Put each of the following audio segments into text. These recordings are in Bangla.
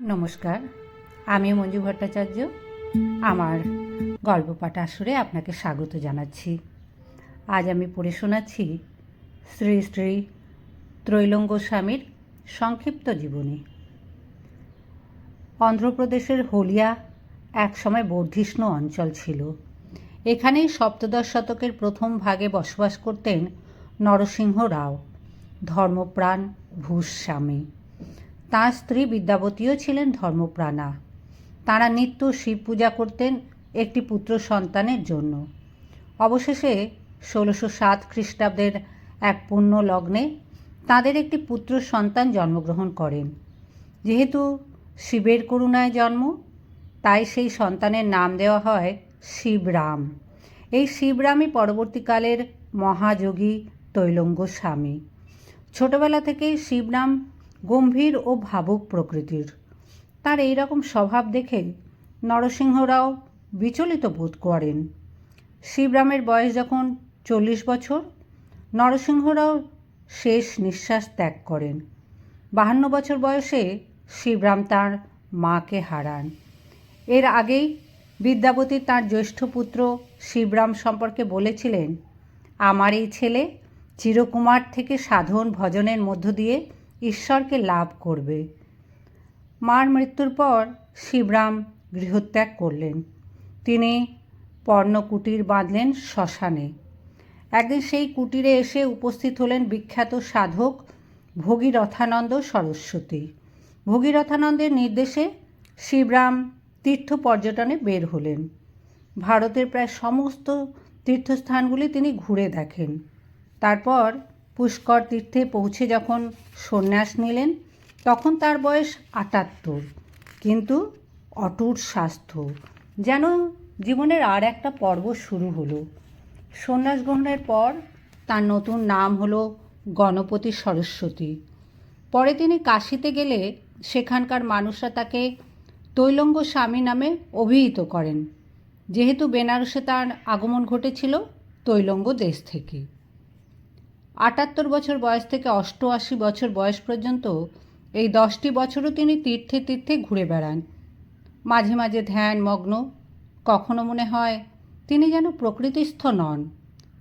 নমস্কার আমি মঞ্জু ভট্টাচার্য। আমার গল্প পাঠ আসরে আপনাকে স্বাগত জানাচ্ছি। আজ আমি পড়ে শোনাচ্ছি শ্রী শ্রী ত্রৈলঙ্গ স্বামীর সংক্ষিপ্ত জীবনী। অন্ধ্রপ্রদেশের হলিয়া একসময় বর্ধিষ্ণু অঞ্চল ছিল। এখানেই সপ্তদশ শতকের প্রথম ভাগে বসবাস করতেন নরসিংহ রাও, ধর্মপ্রাণ ভূস্বামী। তাঁর স্ত্রী বিদ্যাবতীও ছিলেন ধর্মপ্রাণা। তাঁরা নিত্য শিব পূজা করতেন একটি পুত্র সন্তানের জন্য। অবশেষে ষোলোশো সাত খ্রিস্টাব্দের এক পুণ্য লগ্নে তাঁদের একটি পুত্র সন্তান জন্মগ্রহণ করেন। যেহেতু শিবের করুণায় জন্ম, তাই সেই সন্তানের নাম দেওয়া হয় শিবরাম। এই শিবরামই পরবর্তীকালের মহাযোগী তৈলঙ্গ স্বামী। ছোটবেলা থেকেই শিবরাম গম্ভীর ও ভাবুক প্রকৃতির। তার এই রকম স্বভাব দেখে নরসিংহরাও বিচলিত বোধ করেন। শিবরামের বয়স যখন চল্লিশ বছর, নরসিংহরাও শেষ নিঃশ্বাস ত্যাগ করেন। বাহান্ন বছর বয়সে শিবরাম তার মাকে হারান। এর আগেই বিদ্যাবতী তার জ্যৈষ্ঠ পুত্র শিবরাম সম্পর্কে বলেছিলেন, আমার এই ছেলে চিরকুমার থেকে সাধন ভজনের মধ্য দিয়ে ঈশ্বরকে লাভ করবে। মার মৃত্যুর পর শিবরাম গৃহত্যাগ করলেন। তিনি পর্ণকুটির বাঁধলেন শ্মশানে। একদিন সেই কুটিরে এসে উপস্থিত হলেন বিখ্যাত সাধক ভগীরথানন্দ সরস্বতী। ভগীরথানন্দের নির্দেশে শিবরাম তীর্থ পর্যটনে বের হলেন। ভারতের প্রায় সমস্ত তীর্থস্থানগুলি তিনি ঘুরে দেখেন। তারপর পুষ্কর তীর্থে পৌঁছে যখন সন্ন্যাস নিলেন, তখন তার বয়স আটাত্তর। কিন্তু অটুট স্বাস্থ্য। যেন জীবনের আর একটা পর্ব শুরু হলো। সন্ন্যাস গ্রহণের পর তার নতুন নাম হলো গণপতি সরস্বতী। পরে তিনি কাশিতে গেলে সেখানকার মানুষরা তাকে তৈলঙ্গ স্বামী নামে অভিহিত করেন। যেহেতু বেনারসে তার আগমন ঘটেছিল তৈলঙ্গ দেশ থেকে। আটাত্তর বছর বয়স থেকে অষ্টআশি বছর বয়স পর্যন্ত এই দশটি বছরও তিনি তীর্থে তীর্থে ঘুরে বেড়ান। মাঝে মাঝে ধ্যান, মগ্ন, কখনো মনে হয় তিনি যেন প্রকৃতিস্থ নন।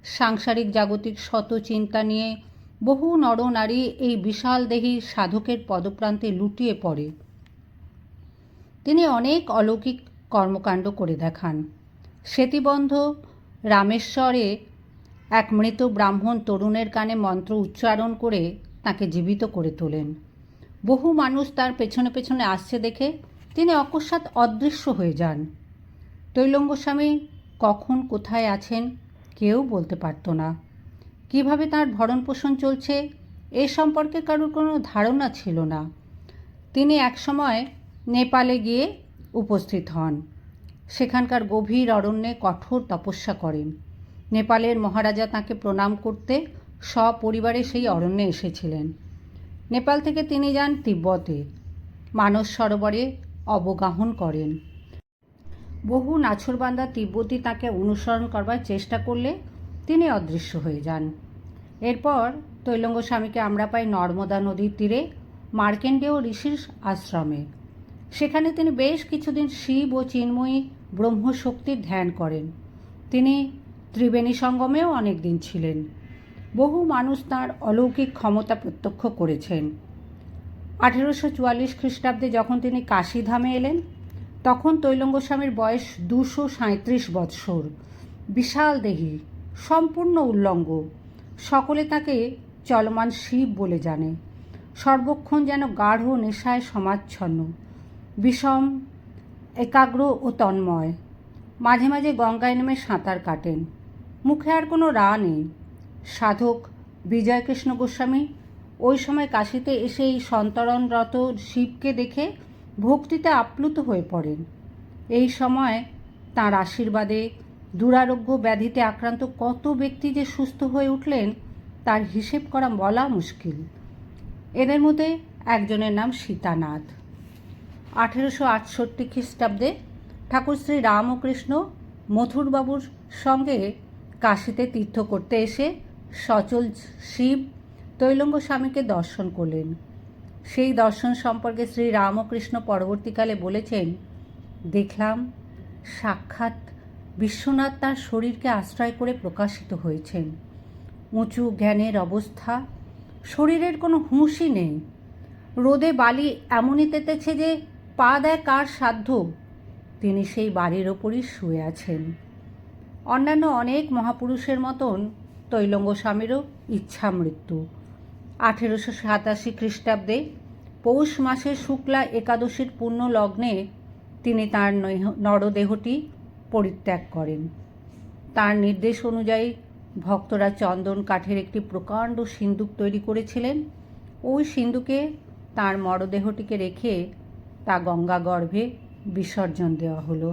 সাংসারিক জাগতিক শত চিন্তা নিয়ে বহু নরনারী এই বিশাল দেহী সাধকের পদপ্রান্তে লুটিয়ে পড়ে। তিনি অনেক অলৌকিক কর্মকাণ্ড করে দেখান। সেতিবন্ধ, রামেশ্বরে এক মৃত ব্রাহ্মণ তরুণের কানে মন্ত্র উচ্চারণ করে তাকে জীবিত করে তোলেন। বহু মানুষ তার পেছনে পেছনে আসছে দেখে তিনি অকস্মাৎ অদৃশ্য হয়ে যান। তৈলঙ্গ স্বামী কখন কোথায় আছেন কেউ বলতে পারত না। কীভাবে তার ভরণ পোষণ চলছে এ সম্পর্কে কারোর কোনো ধারণা ছিল না। তিনি একসময় নেপালে গিয়ে উপস্থিত হন। সেখানকার গভীর অরণ্যে কঠোর তপস্যা করেন। নেপালের মহারাজা তাকে প্রণাম করতে সপরিবারে সেই অরণ্যে এসেছিলেন। নেপাল থেকে তিনি যান তিব্বতে। মানস সরোবরে অবগাহন করেন। বহু নাছরবান্দা তিব্বতী তাকে অনুসরণ করবার চেষ্টা করলে তিনি অদৃশ্য হয়ে যান। এরপর তৈলঙ্গ স্বামীকে আমরা পাই নর্মদা নদীর তীরে, মার্কেন্ডেয় ঋষির আশ্রমে। সেখানে তিনি বেশ কিছুদিন শিব ও চিন্ময়ী ব্রহ্মশক্তির ধ্যান করেন। তিনি ত্রিবেণী সঙ্গমেও অনেক দিন ছিলেন। বহু মানুষ তাঁর অলৌকিক ক্ষমতা প্রত্যক্ষ করেছেন। আঠেরোশো চুয়াল্লিশ খ্রিস্টাব্দে যখন তিনি কাশীধামে এলেন, তখন তৈলঙ্গ স্বামীর বয়স দুশো সাঁত্রিশ বৎসর। বিশাল দেহী, সম্পূর্ণ উল্লঙ্গ। সকলে তাকে চলমান শিব বলে জানে। সর্বক্ষণ যেন গাঢ় নেশায় সমাচ্ছন্ন। বিষম, একাগ্র ও তন্ময়। মাঝে মাঝে গঙ্গায় নেমে সাঁতার কাটেন। মুখে আর কোনো রা নেই। সাধক বিজয়কৃষ্ণ গোস্বামী ওই সময় কাশিতে এসে এই সন্তরণরত শিবকে দেখে ভক্তিতে আপ্লুত হয়ে পড়েন। এই সময় তাঁর আশীর্বাদে দুরারোগ্য ব্যাধিতে আক্রান্ত কত ব্যক্তি যে সুস্থ হয়ে উঠলেন, তার হিসেব করা বলা মুশকিল। এদের মধ্যে একজনের নাম সীতানাথ। আঠেরোশো আটষট্টি খ্রিস্টাব্দে ঠাকুর শ্রী রামকৃষ্ণ মথুরবাবুর সঙ্গে কাশিতে তীর্থ করতে এসে সচল শিব তৈলঙ্গ স্বামীকে দর্শন করলেন। সেই দর্শন সম্পর্কে শ্রী রামকৃষ্ণ পরবর্তীকালে বলেছেন, দেখলাম সাক্ষাৎ বিশ্বনাথ তার শরীরকে আশ্রয় করে প্রকাশিত হয়েছেন উঁচু জ্ঞানের অবস্থা, শরীরের কোনো হুঁশই নেই। রোদে বালি এমনই তেতেছে যে পা দেয় কার সাধ্য? তিনি সেই বাড়ির ওপরই শুয়ে আছেন। অন্যান্য অনেক মহাপুরুষের মতন তৈলঙ্গ স্বামীরও ইচ্ছা মৃত্যু। আঠেরোশো সাতাশি খ্রিস্টাব্দে পৌষ মাসে শুক্লা একাদশীর পূর্ণ লগ্নে তিনি তার নরদেহটি পরিত্যাগ করেন। তার নির্দেশ অনুযায়ী ভক্তরা চন্দন কাঠের একটি প্রকাণ্ড সিন্দুক তৈরি করেছিলেন। ওই সিন্দুকে তার মরদেহটিকে রেখে তা গঙ্গা গর্ভে বিসর্জন দেওয়া হলো।